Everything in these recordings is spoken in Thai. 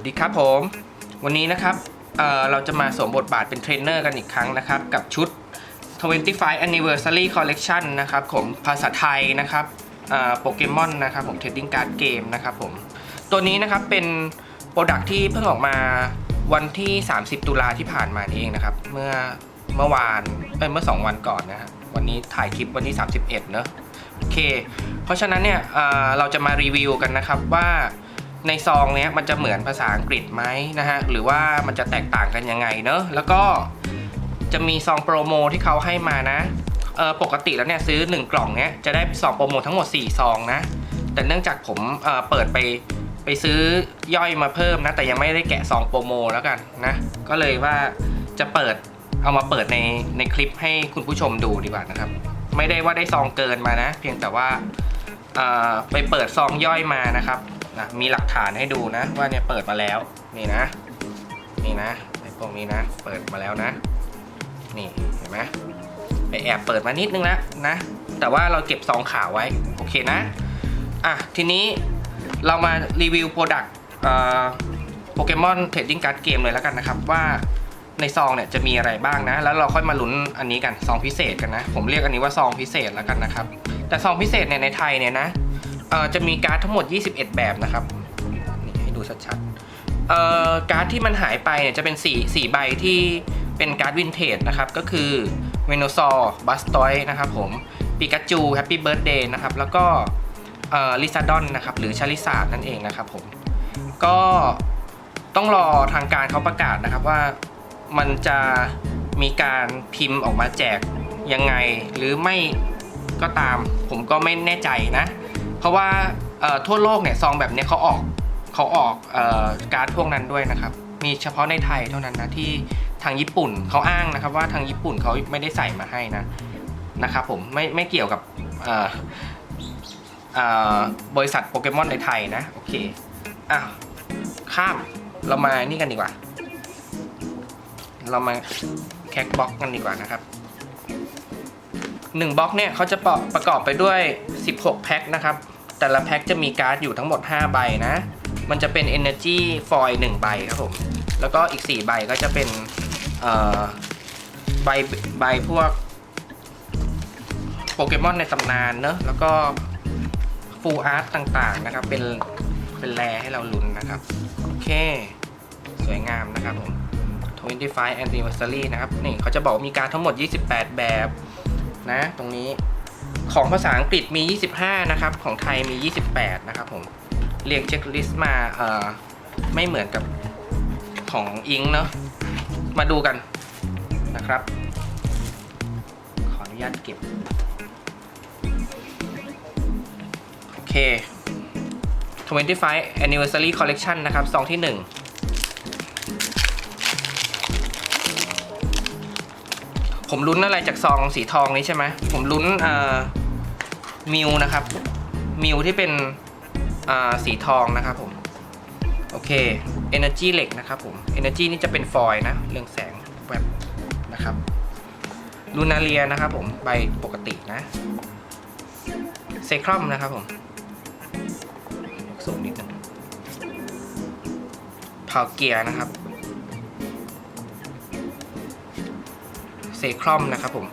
วัสดีครับผม วันนี้นะครับเเราจะมาสวมบทบาทเป็นเทรนเนอร์กันอีกครั้งนะครับ กับชุด 25 Anniversary Collection นะครับผมภาษาไทยนะครับโปเกมอนนะครับผม Trading Card Game นะครับผม ตัวนี้นะครับเป็นโปรดักที่เพิ่งออกมาวันที่ 30 ตุลาที่ผ่านมานี่เองนะครับ เมื่อเมื่อวานเอ้ยเมื่อ 2 วันก่อนนะฮะวันนี้ถ่ายคลิปวันที่ 31 เนอะโอเค เพราะฉะนั้นเนี่ยเเราจะมารีวิวกันนะครับว่า ในซองเนี้ยมันจะเหมือนภาษาอังกฤษไหมนะฮะหรือว่ามันจะแตกต่างกันยังไงเนอะแล้วก็จะมีซองโปรโมที่เขาให้มานะเออปกติแล้วเนี่ยซื้อ 1 กล่องเนี้ยจะได้ซองโปรโมทั้งหมด 4 ซองนะ แต่เนื่องจากผมเออเปิดไปไปซื้อย่อยมาเพิ่มนะ แต่ยังไม่ได้แกะซองโปรโมแล้วกันนะ ก็เลยว่าจะเปิดเอามาเปิดในในคลิปให้คุณผู้ชมดูดีกว่านะครับ ไม่ได้ว่าได้ซองเกินมานะ เพียงแต่ว่าไปเปิดซองย่อยมานะครับ นะมีหลักฐานให้ดูนะ ว่าเนี่ยเปิดมาแล้วนี่นะนี่นะไอ้พวกนี้นะ เปิดมาแล้วนะ นี่เห็นไหมไปแอบเปิดมานิดนึงแล้วนะ แต่ว่าเราเก็บซองขาวไว้โอเคนะอะทีนี้เรามารีวิวโปรดักต์โปเกมอนเทรดดิ้งการ์ดเกมเลยแล้วกันนะครับว่าในซองเนี่ยจะมีอะไรบ้างนะ แล้วเราค่อยมาลุ้นอันนี้กันซองพิเศษกันนะ ผมเรียกอันนี้ว่าซองพิเศษแล้วกันนะครับ แต่ซองพิเศษเนี่ยในไทยเนี่ยนะ จะมีการ์ดทั้งหมด 21 แบบนะครับนี่ให้ดูชัดๆการ์ดที่มันหายไปเนี่ยจะเป็น4 4ใบที่เป็นการ์ดวินเทจนะครับ ก็คือเวโนซอร์บัสตอยนะครับผมปิกาจูแฮปปี้เบิร์ดเดย์นะครับ แล้วก็ลิซาดอนนะครับ หรือชาลิซาดนั่นเองนะครับผม ก็ต้องรอทางการเขาประกาศนะครับว่ามันจะมีการพิมพ์ออกมาแจกยังไง หรือไม่ก็ตามผมก็ไม่แน่ใจนะ เพราะว่าทั่วโลกเนี่ยซองแบบนี้เขาออกเขาออกออการ์ดพวกนั้นด้วยนะครับ มีเฉพาะในไทยเท่านั้นนะที่ทางญี่ปุ่นเขาอ้างนะครับ ว่าทางญี่ปุ่นเขาไม่ได้ใส่มาให้นะนะครับผมไม่ไม่เกี่ยวกับบริษัทโปเกมอนในไทยนะโอเคอ้าวข้ามเรามานี่กันดีกว่า เรามาแคคบ็อกกันดีกว่านะครับ หนึ่งบล็อกเนี่ยเขาจะประประกอบไปด้วย 16 แพ็คนะครับ แต่ละแพ็คจะมีการ์ดอยู่ทั้งหมด 5 ใบนะ มันจะเป็น Energy Foil 1ใบครับผม แล้วก็อีก 4 ใบก็จะเป็นใบใบพวกโปเกมอนในตำนานเนอะแล้วก็ฟูลอาร์ตต่างๆนะครับ เป็นเป็นแรให้เราลุ้นนะครับ โอเค สวยงามนะครับผม25 anniversary นะครับ นี่เขาจะบอกมีการทั้งหมด 28 แบบ นะ ตรงนี้ของภาษาอังกฤษมี 25 นะครับ ของไทยมี 28 นะครับผมเรียงเช็คลิสต์มาเอ่อไม่เหมือนกับของอิงเนาะมาดูกันนะครับ ขออนุญาตเก็บ โอเค25 anniversary collection นะครับซองที่ 1 ผมลุ้นอะไรจากซองสีทองนี้ใช่ไหมผมลุ้นมิวนะครับ มิวที่เป็นสีทองนะครับผม โอเค energy เหล็กนะครับผม energy นี่จะเป็นฟอยล์นะ เรื่องแสงแบบนะครับลูนาเรียนะครับผม ใบปกตินะเซครัมนะครับผมสูงนิดนึงพาเกียร์นะครับ เซครอมนะครับผม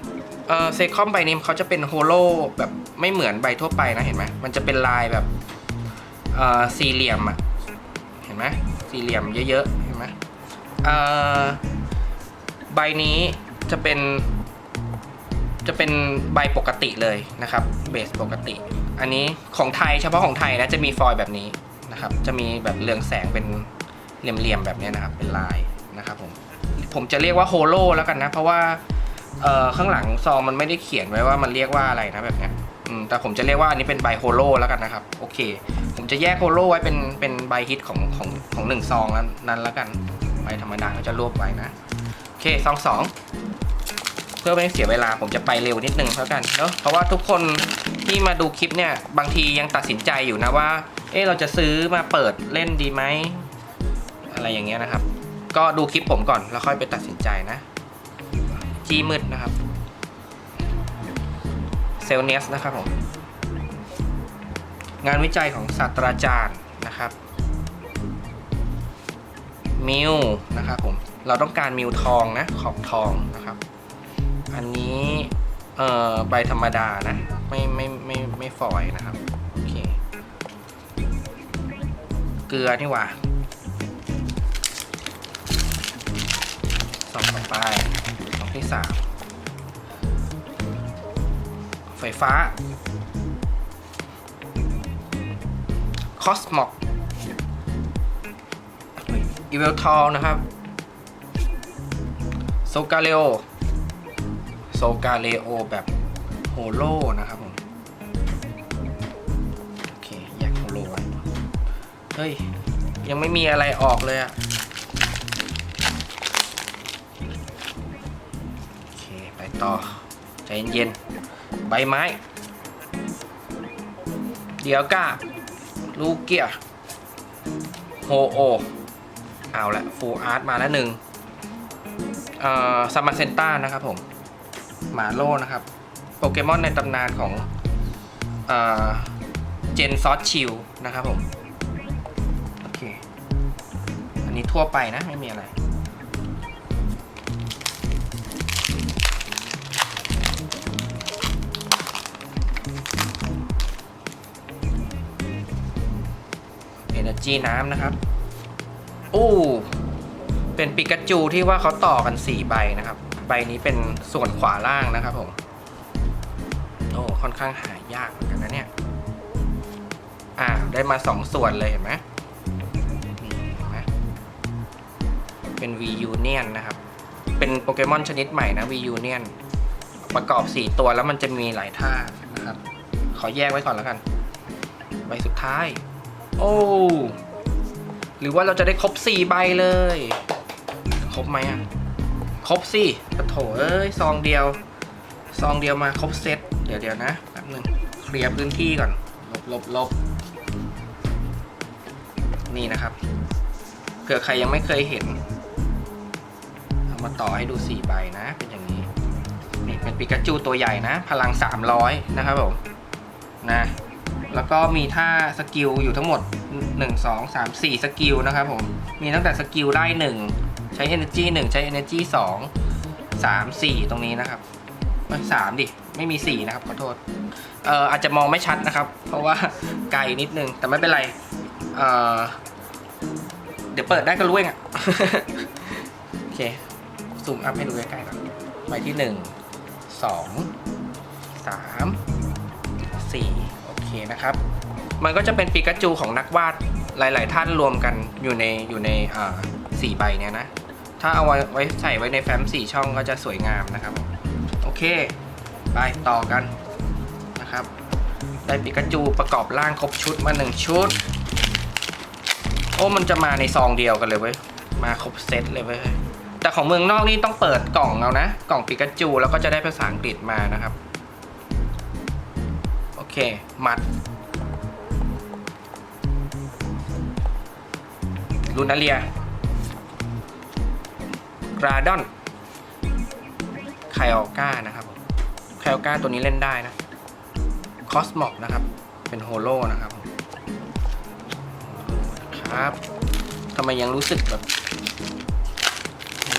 เออเซครอมใบนี้เขาจะเป็นโฮโลแบบไม่เหมือนใบทั่วไปนะเห็นไหมมันจะเป็นลายแบบเอ่อสี่เหลี่ยมอะเห็นไหมสี่เหลี่ยมเยอะๆเห็นไหมเอ่อใบนี้จะเป็น จะเป็นใบปกติเลยนะครับเบสปกติ อันนี้ของไทยเฉพาะของไทยนะจะมีฟอยล์แบบนี้นะครับ จะมีแบบเรืองแสงเป็นเหลี่ยมๆแบบนี้นะครับเป็นลายนะครับผมผมจะเรียกว่าโฮโลแล้วกันนะเพราะว่า เอ่อข้างหลังซองมันไม่ได้เขียนไว้ว่ามันเรียกว่าอะไรนะแบบเนี้ยอืมแต่ผมจะเรียกว่าอันนี้เป็นใบโฮโลแล้วกันนะครับ โอเค ผมจะแยกโฮโลไว้เป็นเป็นใบฮิตของของของหนึ่งซองนั้นนั้นแล้วกันใบธรรมดาก็จะรวบไว้นะ โอเคซองสองเพื่อไม่ให้เสียเวลาผมจะไปเร็วนิดนึงแล้วกันเนาะเพราะว่าทุกคนที่มาดูคลิปเนี่ยบางทียังตัดสินใจอยู่นะว่า เออเราจะซื้อมาเปิดเล่นดีไหมอะไรอย่างเงี้ยนะครับ ก็ดูคลิปผมก่อนแล้วค่อยไปตัดสินใจนะ จีมืดนะครับเซลเนสนะครับผมงานวิจัยของศาสตราจารย์นะครับมิวนะครับผมเราต้องการมิวทองนะขอบทองนะครับ อันนี้เอ่อใบธรรมดานะ ไม่ไม่ไม่ไม่ฝอยนะครับ โอเค เกลือนี่หว่า สองต่อไปสองที่สามไฟฟ้าคอสมอกอีเวลทอลนะครับโซกาเลโอโซกาเลโอแบบโฮโลนะครับผมโอเคแยกโฮโลไว้เฮ้ย ยังไม่มีอะไรออกเลยอะ ต่อใจเย็นๆใบไม้ เดี๋ยวก้า ลูเกียโฮโอ เอาละฟูอาร์ตมาแล้วหนึ่งเอ่อซามาเซนต้านะครับผม หมาโลนะครับ โปเกมอนในตำนานของเอ่อเจนซอสชิลนะครับผม โอเค อันนี้ทั่วไปนะ ไม่มีอะไร Energy น้ำนะครับโอ้เป็นปิกาจูที่ว่าเขาต่อกัน 4 ใบนะครับ ใบนี้เป็นส่วนขวาล่างนะครับผมโอ้ค่อนข้างหายากเหมือนกันนะเนี่ยอ่าได้มา 2 ส่วนเลยเห็นไหมนี่เห็นไหมเป็น V Union นะครับ เป็นโปเกมอนชนิดใหม่นะ V Union ประกอบ 4 ตัวแล้วมันจะมีหลายท่านะครับ ขอแยกไว้ก่อนแล้วกัน ใบสุดท้าย โอ้ หรือว่าเราจะได้ครบ4ใบเลย ครบไหมอะ ครบสิปะโถเอ้ย ซองเดียว ซองเดียวมาครบเซต เดี๋ยวเดี๋ยวนะ แป๊บนึง เคลียร์พื้นที่ก่อน ลบลบลบ นี่นะครับ เผื่อใครยังไม่เคยเห็น เอามาต่อให้ดู4ใบนะ เป็นอย่างนี้ นี่เป็นปิกาจูตัวใหญ่นะ พลัง300นะครับผม นะ แล้วก็มีท่าสกิลอยู่ทั้งหมด 1 2 3 4 สกิลนะครับผม มีตั้งแต่สกิลได้ 1 ใช้ energy 1 ใช้ energy 2 3 4 ตรงนี้นะครับไม่สามดิ ไม่มี4นะครับขอโทษเอ่ออาจจะมองไม่ชัดนะครับ เพราะว่าไกลนิดนึง แต่ไม่เป็นไรเอ่อเดี๋ยวเปิดได้ก็รู้เองอะโอเคซูมอัพให้ดูใกล้ๆก่อนไปที่ 1 2 3 4 นะครับ มันก็จะเป็นปิกาจูของนักวาดหลาย ๆ ท่านรวมกันอยู่ในอยู่ในสี่ใบเนี้ยนะ ถ้าเอาไว้ไว้ใส่ไว้ในแฟ้มสี่ช่องก็จะสวยงามนะครับ โอเค ไปต่อกันนะครับ ได้ปิกาจูประกอบร่างครบชุดมาหนึ่งชุด โอ้มันจะมาในซองเดียวกันเลยเว้ย มาครบเซตเลยเว้ยแต่ของเมืองนอกนี่ต้องเปิดกล่องเอานะ กล่องปิกาจูแล้วก็จะได้ภาษาอังกฤษมานะครับ เค มัดลูนาเลียกราดอนไคออก้านะครับไคออก้าตัวนี้เล่นได้นะคอสมอกนะครับ เป็นโฮโลนะครับครับทำไมยังรู้สึกแบบ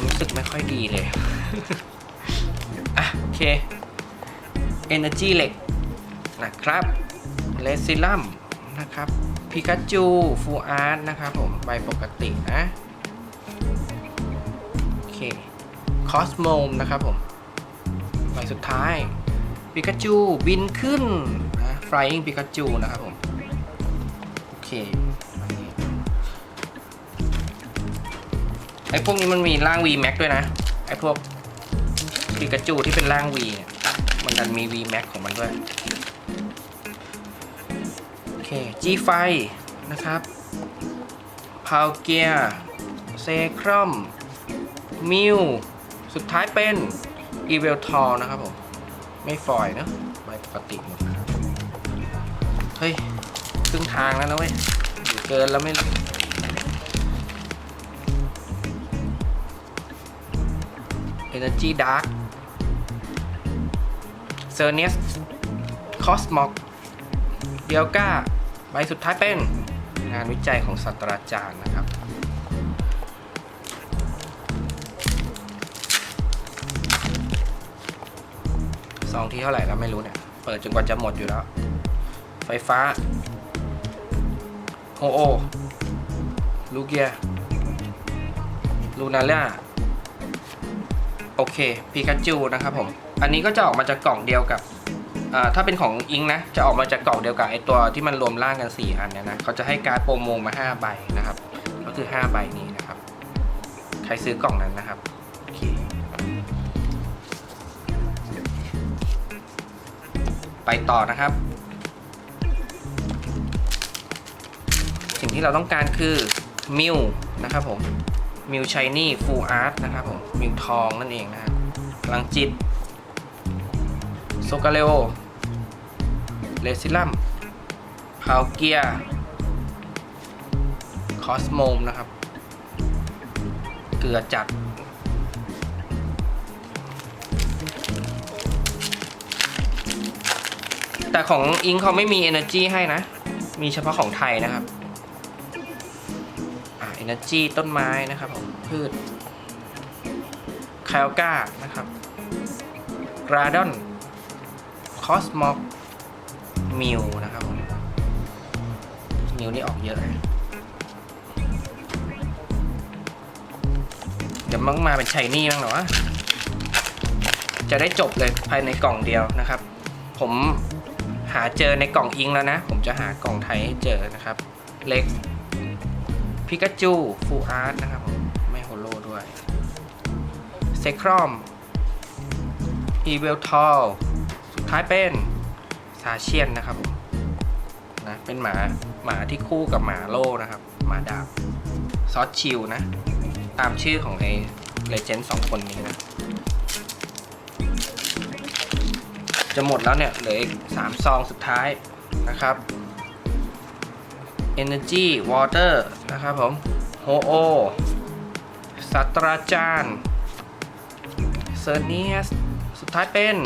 รู้สึกไม่ค่อยดีเลย อะ โอเค Energy เหล็ก นะครับเลซิลัมนะครับพิกาจูฟูอาร์ตนะครับผมใบปกตินะโอเคคอสโมมนะครับผมใบสุดท้ายปิกาจูบินขึ้นนะ flying ปิกาจูนะครับผมโอเคไอ้พวกนี้มันมีร่าง V Max ด้วยนะ ไอ้พวกปิกาจูที่เป็นร่าง V เนี่ยมันดันมี V Max ของมันด้วย เค G ไฟนะครับพาวเกียเซครอมมิวสุดท้ายเป็นอีเวลทอนะครับผม ไม่ฟอยเนอะใบปกติหมดเฮ้ย ครึ่งทางแล้วนะเว้ยอยู่เกินแล้วไม่ Energy Dark เซอร์เนสคอสมอกเดียวก้า บสุดท้ายเป็นงานวิจัยของศาสตราจารย์นะครับ ซองที่เท่าไหร่แล้วไม่รู้เนี่ย เปิดจนกว่าจะหมดอยู่แล้ว ไฟฟ้า โอโอ ลูเกีย ลูนาล่า โอเคพีกาจูนะครับผม อันนี้ก็จะออกมาจากกล่องเดียวกับ ถ้าเป็นของอิงนะ จะออกมาจากกล่องเดียวกับไอตัวที่มันรวมร่างกัน 4 อันเนี่ยนะเขาจะให้การ์ดโปรโมมา 5 ใบนะครับ ก็คือ 5 ใบนี้นะครับ ใครซื้อกล่องนั้นนะครับโอเคไปต่อนะครับ สิ่งที่เราต้องการคือมิวนะครับผมมิวชายนี่ฟูลอาร์ตนะครับผมมิวทองนั่นเองนะฮะพลังจิตโซกาเลโอ เลซิลัมพาวเกียคอสโมมนะครับ เกลือจัด แต่ของอิงเขาไม่มี Energy ให้นะ มีเฉพาะของไทยนะครับอ่า Energy ต้นไม้นะครับผมพืชคาลกานะครับกราดอนคอสมอก มิวนะครับผมมิวนี่ออกเยอะนะเดี๋ยวมั่งมาเป็นชัยนี่บ้างเหรอวะจะได้จบเลยภายในกล่องเดียวนะครับ ผมหาเจอในกล่องอิงแล้วนะ ผมจะหากล่องไทยให้เจอนะครับ เล็กพิกาจูฟูอาร์ตนะครับผมไม่โฮโลด้วยเซครอมอีเวลทอลสุดท้ายเป็นาเชียนนะครับผมนะเป็นหมาหมาที่คู่กับหมาโลนะครับ หมาดาบซอสชิลนะ ตามชื่อของไอ้เลเจนด์สองคนนี้นะ จะหมดแล้วเนี่ยเหลืออีกสามซองสุดท้ายนะครับ Energy Water นะครับผมโฮโอสัตราจารย์เซอร์เนียส สุดท้ายเป็น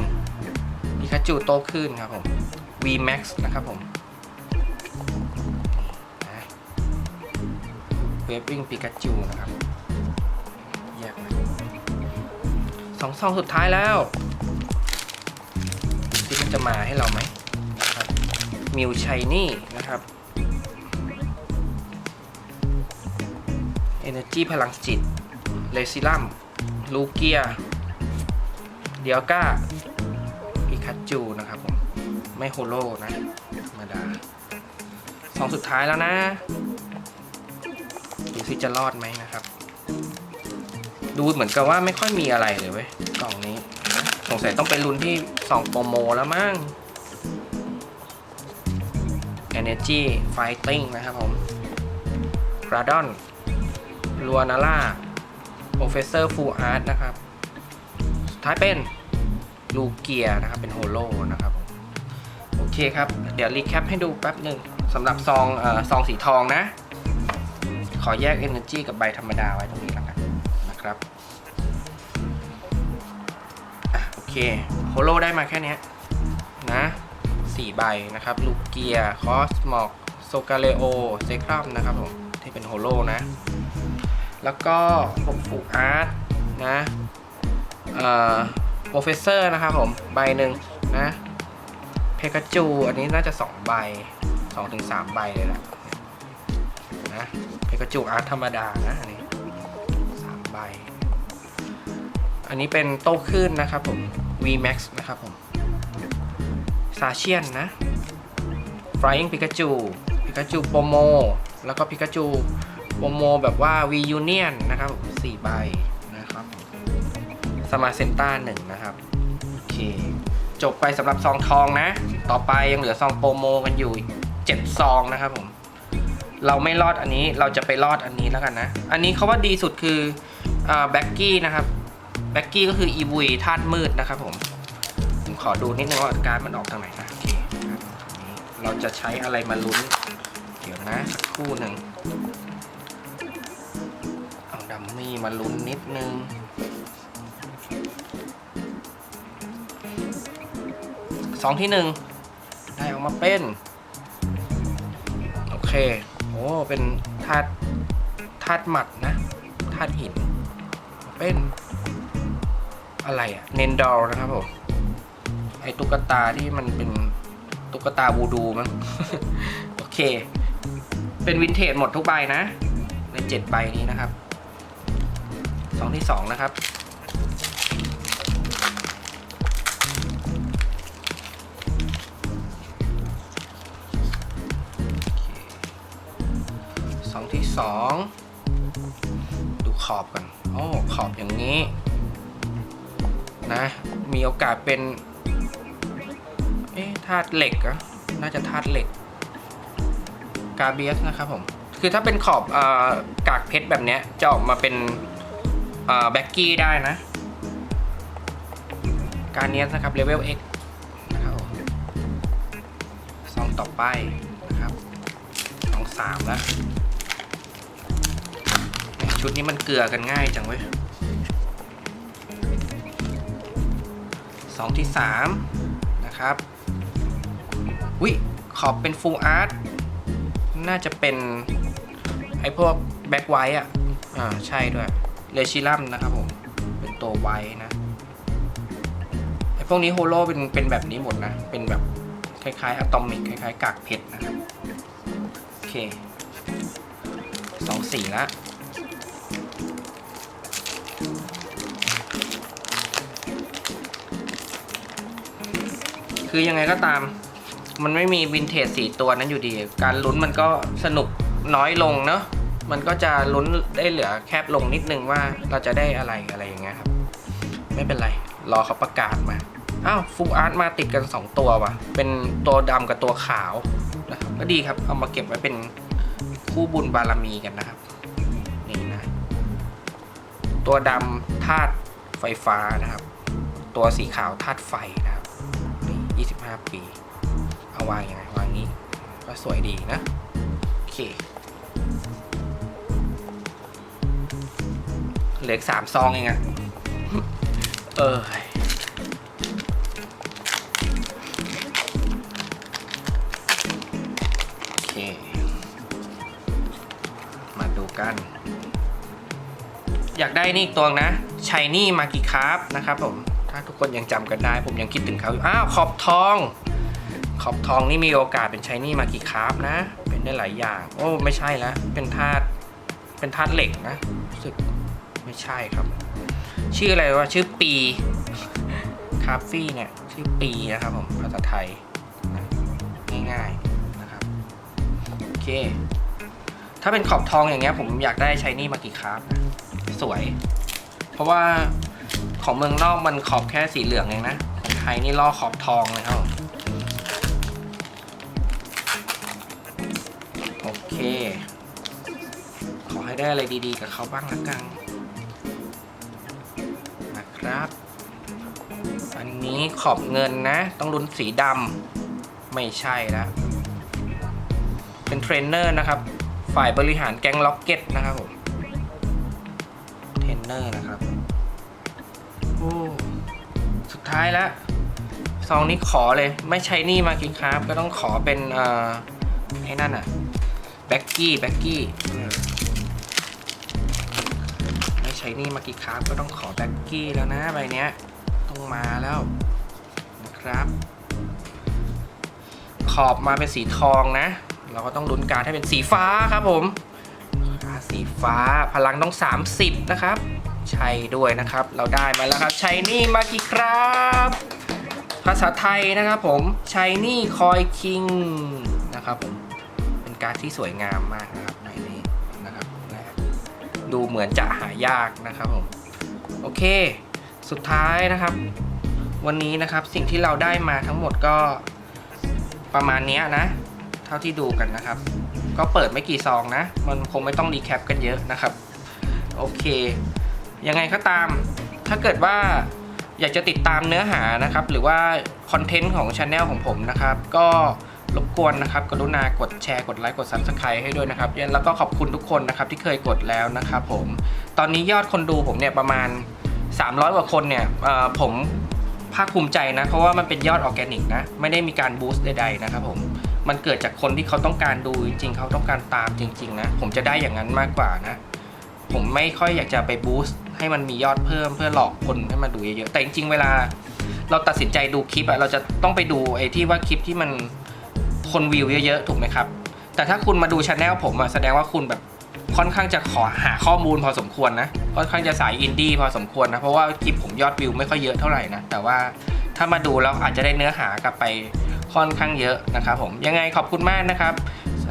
พิคาจูโตขึ้นครับผม V Max นะครับผมเวฟวิ่งปิกาจูนะครับแยกมาสองซองสุดท้ายแล้วที่มันจะมาให้เราไหมครับมิวชัยนี่นะครับ Energy พลังจิตเลซิลัมลูเกียเดียก้าพิคัจูนะครับ ไม่โฮโลนะธรรมดาสองสุดท้ายแล้วนะดูสิจะรอดไหมนะครับ ดูเหมือนกับว่าไม่ค่อยมีอะไรเลยเว้ยกล่องนี้ สงสัยต้องไปลุ้นที่สองโปรโมแล้วมั้ง Energy Fighting นะครับผม r a d o n ลัวนาร่าโปรเฟสเซอร์ฟูอาร์ตนะครับสุดท้ายเป็นลูเกียนะครับ เป็นโฮโลนะครับ คครับ เดี๋ยวรีแคปให้ดูแป๊บหนึ่งสำหรับซองอซองสีทองนะ ขอแยก Energy กับใบธรรมดาไว้ตรงนี้แล้วกันนะครับอโอเคโฮโลได้มาแค่นี้นะสี่ใบนะครับลูเกียคอสมอกโซกาเลโอเซครัมนะครับผมที่เป็นโฮโลนะ แล้วก็พวกฟูอาร์ตนะเอ่อโปรเฟสเซอร์นะครับผม ใบหนึ่งนะ เพกาจู อันนี้น่าจะ2ใบ2ถึง3ใบเลยแหละนะเพกาจูอาร์ธรรมดานะอันนี้3ใบ อันนี้เป็นโต้คลื่นนะครับผม VMAX นะครับผมซาเชียนนะ Flying Pikachu Pikachu Promo แล้วก็ Pikachu โปรโมแบบว่า V Union นะครับสี่ใบนะครับสมาเซนต้าหนึ่งนะครับ โอเค จบไปสำหรับซองทองนะ ต่อไปยังเหลือซองโปรโมกันอยู่เจ็ดซองนะครับผมเราไม่รอดอันนี้เราจะไปรอดอันนี้แล้วกันนะ อันนี้เขาว่าดีสุดคือแบ็กกี้นะครับแบ็กกี้ก็คืออีวีธาตุมืดนะครับผมผมขอดูนิดนึงว่าการมันออกทางไหนนะโอเคครับอันนี้เราจะใช้อะไรมาลุ้น เดี๋ยวนะสักครู่หนึ่งเอาดัมมี่มาลุ้นนิดนึง สองที่หนึ่งได้ออกมาเป็น โอเคโอ้เป็นธาตุธาตุหมัดนะธาตุหิน เป็นอะไรอะเนนดอลนะครับผมไอตุ๊กตาที่มันเป็นตุ๊กตาวูดูมั้งโอเค เป็นวินเทจหมดทุกใบนะ ในเจ็ดใบนี้นะครับซองที่สองนะครับ สองดูขอบกันโอ้ขอบอย่างนี้ นะ มีโอกาสเป็น เอ๊ะธาตุเหล็กอะน่าจะธาตุเหล็ก กาเบียสนะครับผม คือถ้าเป็นขอบอากากเพชรแบบเนี้ย จะออกมาเป็นแบ็กกี้ได้นะ การเนียสนะครับเลเวล X นะครับซองต่อไปนะครับซองสามแล้ว ชุดนี้มันเกลือกันง่ายจังเว้ยสองที่สามนะครับวิขอบเป็นฟูลอาร์ตน่าจะเป็น ไอพวกแบ็คไวท์อะ อ่า ใช่ด้วยเลชิลัมนะครับผม เป็นตัวไวท์นะ ไอพวกนี้โฮโลเป็นเป็นแบบนี้หมดนะ เป็นแบบคล้ายๆอะตอมิกคล้ายๆกากเพชรนะครับ โอเคสองสี่ละ คือยังไงก็ตาม มันไม่มีวินเทจสี่ตัวนั้นอยู่ดี การลุ้นมันก็สนุกน้อยลงเนาะมันก็จะลุ้นได้เหลือแคบลงนิดนึงว่าเราจะได้อะไรอะไรอย่างเงี้ยครับ ไม่เป็นไร รอเขาประกาศมาอ้าวฟูอาร์ตมาติดกัน 2 ตัวว่ะ เป็นตัวดำกับตัวขาวนะครับก็ดีครับ เอามาเก็บไว้เป็นคู่บุญบารมีกันนะครับ นี่นะ ตัวดำธาตุไฟฟ้านะครับ ตัวสีขาวธาตุไฟนะ 5 ปี เอาวางยังไงวางนี้ ก็สวยดีนะ โอเค เหลืออีกสามซองเองอะเออโอเค มาดูกัน อยากได้นี่อีกตัวนะชายนี่มากิคร์ฟนะครับผม ถ้าทุกคนยังจำกันได้ ผมยังคิดถึงเขาอยู่อ้าวขอบทอง ขอบทองนี่มีโอกาสเป็นชายนี่มากิคร์ฟนะ เป็นได้หลายอย่าง โอ้ไม่ใช่แล้วเป็นธาตุเป็นธาตุเหล็กนะรู้สึกไม่ใช่ครับ ชื่ออะไรวะชื่อปีคาฟี่เนี่ยชื่อปีนะครับผมภาษาไทยง่ายๆนะครับโอเค ถ้าเป็นขอบทองอย่างเงี้ยผมอยากได้ชายนี่มากี่คราฟนะสวย เพราะว่า ของเมืองนอกมันขอบแค่สีเหลืองเองนะไทยนี่ล่อขอบทองเลยครับโอเค ขอให้ได้อะไรดีๆ กับเขาบ้างละกันนะครับ อันนี้ขอบเงินนะ ต้องลุ้นสีดำไม่ใช่แล้วเป็นเทรนเนอร์นะครับ ฝ่ายบริหารแก๊งล็อกเก็ตนะครับผม เทรนเนอร์นะครับ โอ้สุดท้ายแล้วซองนี้ขอเลย ไม่ใช่นี่มากินครับ ก็ต้องขอเป็นเอ่อไอ้นั่นอะแบ็กกี้แบ็กกี้ไม่ใช่นี่มากินครับก็ต้องขอแบ็กกี้แล้วนะใบเนี้ยต้องมาแล้วนะครับ ขอบมาเป็นสีทองนะ เราก็ต้องลุ้นการให้เป็นสีฟ้าครับผมสีฟ้าพลังต้อง 30 นะครับ ใช่ด้วยนะครับ เราได้มาแล้วครับชัยนี่มากี่ครับ ภาษาไทยนะครับผมชัยนี่คอยคิงนะครับผมเป็นการดที่สวยงามมากนะครับในนี้นะครับนะดูเหมือนจะหายากนะครับผมโอเค สุดท้ายนะครับ วันนี้นะครับสิ่งที่เราได้มาทั้งหมดก็ประมาณนี้นะ เท่าที่ดูกันนะครับ ก็เปิดไม่กี่ซองนะ มันคงไม่ต้องรีแคปกันเยอะนะครับ โอเค ยังไงก็ตาม ถ้าเกิดว่าอยากจะติดตามเนื้อหานะครับ หรือว่าคอนเทนต์ของช anel ของผมนะครับ ก็รบกวนนะครับ กรุณากดแชร์กดไลค์กด subscribe ให้ด้วยนะครับ แล้วก็ขอบคุณทุกคนนะครับที่เคยกดแล้วนะครับผม ตอนนี้ยอดคนดูผมเนี่ยประมาณ 300 กว่าคนเนี่ยผมภาคภูมิใจนะ เพราะว่ามันเป็นยอดออร์แกนิกนะ ไม่ได้มีการบูสต์ใดๆนะครับผมมันเกิดจากคนที่เขาต้องการดูจริงๆ เขาต้องการตามจริง ๆ นะ ผมจะได้อย่างนั้นมากกว่านะ ผมไม่ค่อยอยากจะไปบูสต์ให้มันมียอดเพิ่มเพื่อหลอกคนให้มาดูเยอะๆแต่จริงๆเวลา เราตัดสินใจดูคลิปอะเราจะต้องไปดูไอ้ที่ว่าคลิปที่มันคนวิวเยอะๆถูกไหมครับ แต่ถ้าคุณมาดูช anel ผมอะแสดงว่าคุณแบบค่อนข้างจะขอหาข้อมูลพอสมควรนะค่อนข้างจะสายอินดี้พอสมควรนะเพราะว่าคลิปผมยอดวิวไม่ค่อยเยอะเท่าไหร่นะแต่ว่าถ้ามาดูแล้วอาจจะได้เนื้อหากลับไปค่อนข้างเยอะนะครับผมยังไงขอบคุณมากนะครับ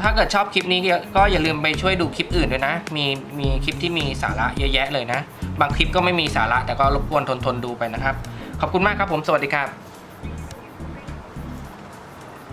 ถ้าเกิดชอบคลิปนี้ก็อย่าลืมไปช่วยดูคลิปอื่นด้วยนะ มีมีคลิปที่มีสาระเยอะแยะเลยนะ บางคลิปก็ไม่มีสาระแต่ก็รบกวนทนทนดูไปนะครับ ขอบคุณมากครับผม สวัสดีครับ